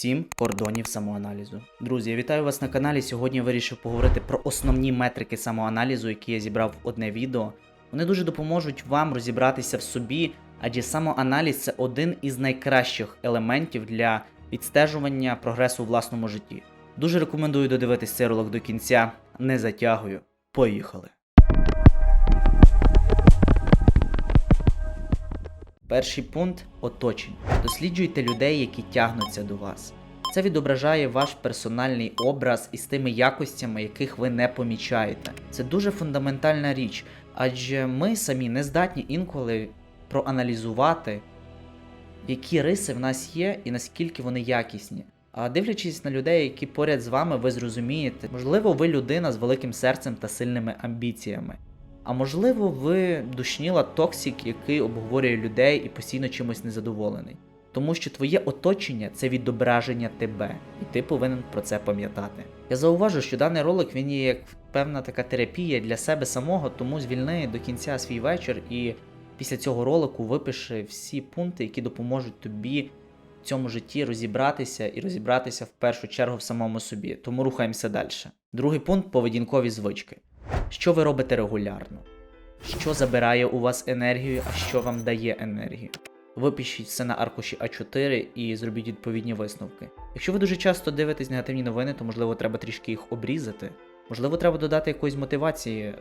Сім кордонів самоаналізу. Друзі, я вітаю вас на каналі. Сьогодні я вирішив поговорити про основні метрики самоаналізу, які я зібрав в одне відео. Вони дуже допоможуть вам розібратися в собі, адже самоаналіз це один із найкращих елементів для відстежування прогресу у власному житті. Дуже рекомендую додивитись цей ролик до кінця. Не затягую. Поїхали. Перший пункт оточення. Досліджуйте людей, які тягнуться до вас. Це відображає ваш персональний образ із тими якостями, яких ви не помічаєте. Це дуже фундаментальна річ, адже ми самі не здатні інколи проаналізувати, які риси в нас є і наскільки вони якісні. А дивлячись на людей, які поряд з вами, ви зрозумієте, можливо, ви людина з великим серцем та сильними амбіціями. А можливо, ви душніла токсик, який обговорює людей і постійно чимось незадоволений. Тому що твоє оточення це відображення тебе, і ти повинен про це пам'ятати. Я зауважу, що даний ролик він є як певна така терапія для себе самого, тому звільни до кінця свій вечір і після цього ролику випиши всі пункти, які допоможуть тобі в цьому житті розібратися і розібратися в першу чергу в самому собі. Тому рухаємося далі. Другий пункт поведінкові звички. Що ви робите регулярно? Що забирає у вас енергію, а що вам дає енергію? Випишіть все на аркуші А4 і зробіть відповідні висновки. Якщо ви дуже часто дивитесь негативні новини, то можливо треба трішки їх обрізати. Можливо, треба додати якоїсь мотивації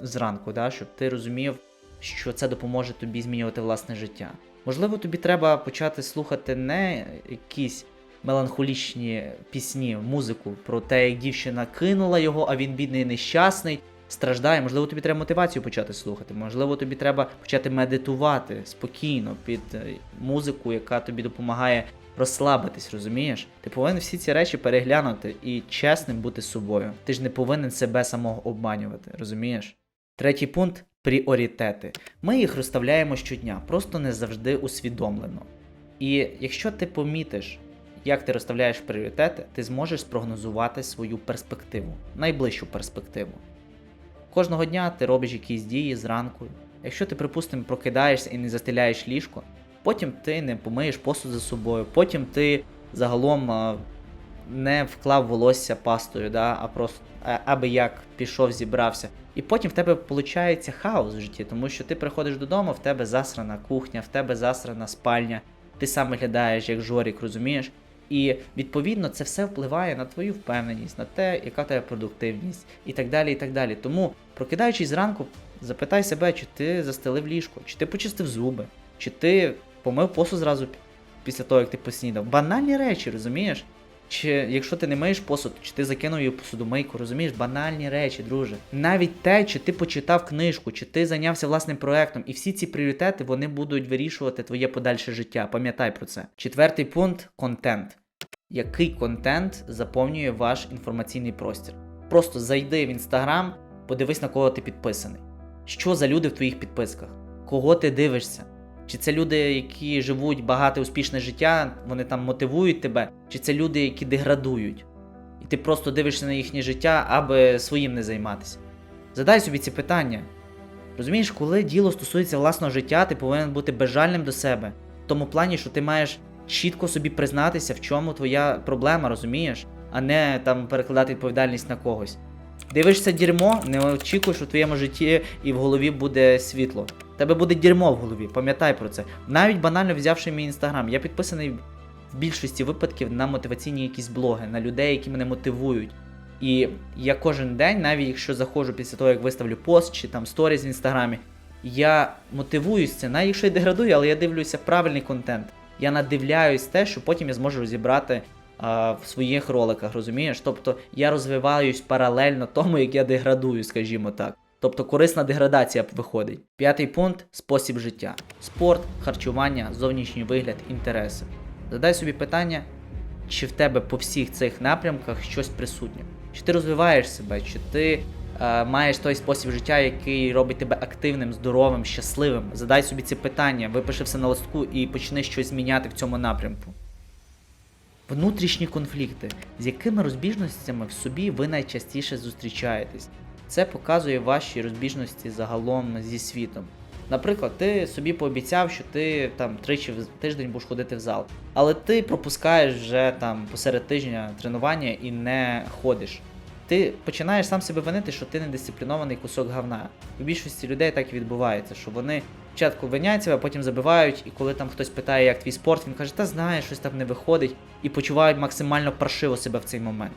зранку, да, щоб ти розумів, що це допоможе тобі змінювати власне життя. Можливо, тобі треба почати слухати не якісь меланхолічні пісні, музику про те, як дівчина кинула його, а він бідний і нещасний, страждає. Можливо, тобі треба мотивацію почати слухати. Можливо, тобі треба почати медитувати спокійно під е, музику, яка тобі допомагає розслабитись, розумієш? Ти повинен всі ці речі переглянути і чесним бути з собою. Ти ж не повинен себе самого обманювати, розумієш? Третій пункт пріоритети. Ми їх розставляємо щодня, просто не завжди усвідомлено. І якщо ти помітиш, як ти розставляєш пріоритети, ти зможеш спрогнозувати свою перспективу, найближчу перспективу. Кожного дня ти робиш якісь дії зранку. Якщо ти, припустимо, прокидаєшся і не застеляєш ліжко, потім ти не помиєш посуд за собою, потім ти загалом не вклав волосся пастою, да, а просто аби як пішов, зібрався. І потім в тебе виходить хаос в житті, тому що ти приходиш додому, в тебе засрана кухня, в тебе засрана спальня, ти сам виглядаєш як жорік, розумієш? І відповідно це все впливає на твою впевненість, на те, яка тебе продуктивність, і так далі. і так далі. Тому, прокидаючись зранку, запитай себе, чи ти застелив ліжко, чи ти почистив зуби, чи ти помив посуд зразу після того, як ти поснідав. Банальні речі, розумієш? Чи якщо ти не миєш посуд, чи ти закинув її в посудомийку, розумієш? Банальні речі, друже. Навіть те, чи ти почитав книжку, чи ти зайнявся власним проектом, і всі ці пріоритети вони будуть вирішувати твоє подальше життя. Пам'ятай про це. Четвертий пункт контент. Який контент заповнює ваш інформаційний простір? Просто зайди в інстаграм, подивись на кого ти підписаний. Що за люди в твоїх підписках? Кого ти дивишся? Чи це люди, які живуть багате успішне життя, вони там мотивують тебе, чи це люди, які деградують, і ти просто дивишся на їхнє життя, аби своїм не займатися. Задай собі ці питання. Розумієш, коли діло стосується власного життя, ти повинен бути безжальним до себе, в тому плані, що ти маєш чітко собі признатися, в чому твоя проблема, розумієш, а не там перекладати відповідальність на когось. Дивишся дерьмо, не очікуй, що в твоєму житті і в голові буде світло. Тебе буде дерьмо в голові, пам'ятай про це. Навіть банально взявши мій інстаграм, я підписаний в більшості випадків на мотиваційні якісь блоги, на людей, які мене мотивують. І я кожен день, навіть якщо заходжу після того, як виставлю пост чи там сторіс в інстаграмі, я мотивуюсь це, навіть якщо я деградую, але я дивлюся правильний контент. Я надивляюсь те, що потім я зможу розібрати а, в своїх роликах, розумієш? Тобто я розвиваюсь паралельно тому, як я деградую, скажімо так. Тобто корисна деградація виходить. П'ятий пункт спосіб життя: спорт, харчування, зовнішній вигляд, інтереси. Задай собі питання, чи в тебе по всіх цих напрямках щось присутнє. Чи ти розвиваєш себе, чи ти маєш той спосіб життя, який робить тебе активним, здоровим, щасливим. Задай собі ці питання, випиши все на листку і почни щось зміняти в цьому напрямку. Внутрішні конфлікти, з якими розбіжностями в собі ви найчастіше зустрічаєтесь. Це показує ваші розбіжності загалом зі світом. Наприклад, ти собі пообіцяв, що ти там тричі в тиждень будеш ходити в зал, але ти пропускаєш вже там посеред тижня тренування і не ходиш. Ти починаєш сам себе винити, що ти недисциплінований кусок говна. У більшості людей так і відбувається, що вони спочатку винять себе, а потім забивають, і коли там хтось питає, як твій спорт, він каже, та знає, щось там не виходить, і почувають максимально паршиво себе в цей момент.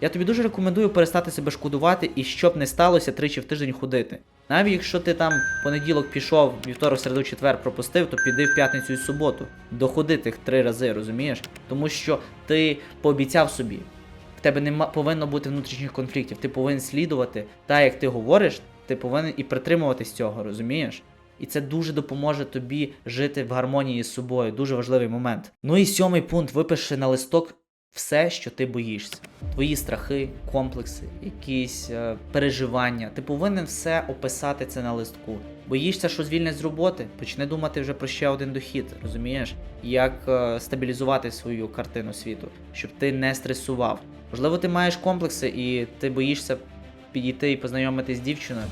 Я тобі дуже рекомендую перестати себе шкодувати і щоб не сталося тричі в тиждень ходити. Навіть якщо ти там понеділок пішов, вівторок, середу, четвер пропустив, то піди в п'ятницю і суботу. Доходи тих три рази, розумієш? Тому що ти пообіцяв собі. Тебе не повинно бути внутрішніх конфліктів. Ти повинен слідувати так, як ти говориш, ти повинен і притримуватись цього, розумієш? І це дуже допоможе тобі жити в гармонії з собою. Дуже важливий момент. Ну і сьомий пункт: випиши на листок все, що ти боїшся. Твої страхи, комплекси, якісь е, переживання. Ти повинен все описати це на листку. Боїшся, що звільнять з роботи, почни думати вже про ще один дохід, розумієш? Як е, стабілізувати свою картину світу, щоб ти не стресував. Можливо, ти маєш комплекси і ти боїшся підійти і познайомитись з дівчиною.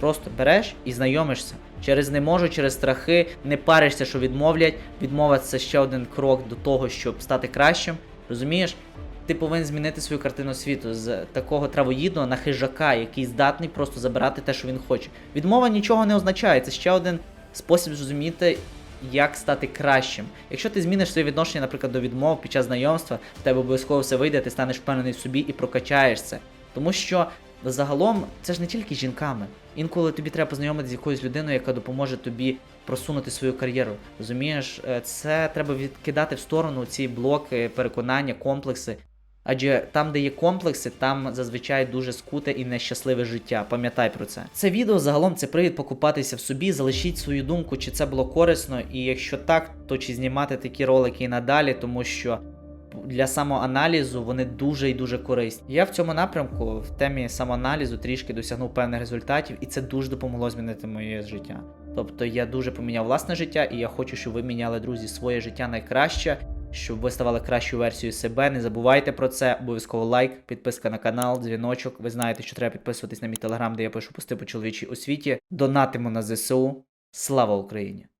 Просто береш і знайомишся. Через не можу, через страхи, не паришся, що відмовлять. Відмова це ще один крок до того, щоб стати кращим. Розумієш? Ти повинен змінити свою картину світу з такого травоїдного на хижака, який здатний просто забирати те, що він хоче. Відмова нічого не означає. Це ще один спосіб зрозуміти, як стати кращим. Якщо ти зміниш своє відношення, наприклад, до відмов під час знайомства, в тебе обов'язково все вийде, ти станеш впевнений в собі і прокачаєш це. Тому що загалом це ж не тільки жінками. Інколи тобі треба познайомитися з якоюсь людиною, яка допоможе тобі просунути свою кар'єру. Розумієш, Е, це треба відкидати в сторону ці блоки, переконання, комплекси. Адже там, де є комплекси, там зазвичай дуже скуте і нещасливе життя. Пам'ятай про це. Це відео загалом це привід покупатися в собі, залишіть свою думку, чи це було корисно, і якщо так, то чи знімати такі ролики і надалі, тому що для самоаналізу вони дуже і дуже корисні. Я в цьому напрямку в темі самоаналізу трішки досягнув певних результатів, і це дуже допомогло змінити моє життя. Тобто я дуже поміняв власне життя, і я хочу, щоб ви міняли, друзі, своє життя найкраще, щоб ви ставали кращою версією себе. Не забувайте про це. Обов'язково лайк, підписка на канал, дзвіночок. Ви знаєте, що треба підписуватись на мій телеграм, де я пишу пости по чоловічій освіті. Донатимо на ЗСУ. Слава Україні!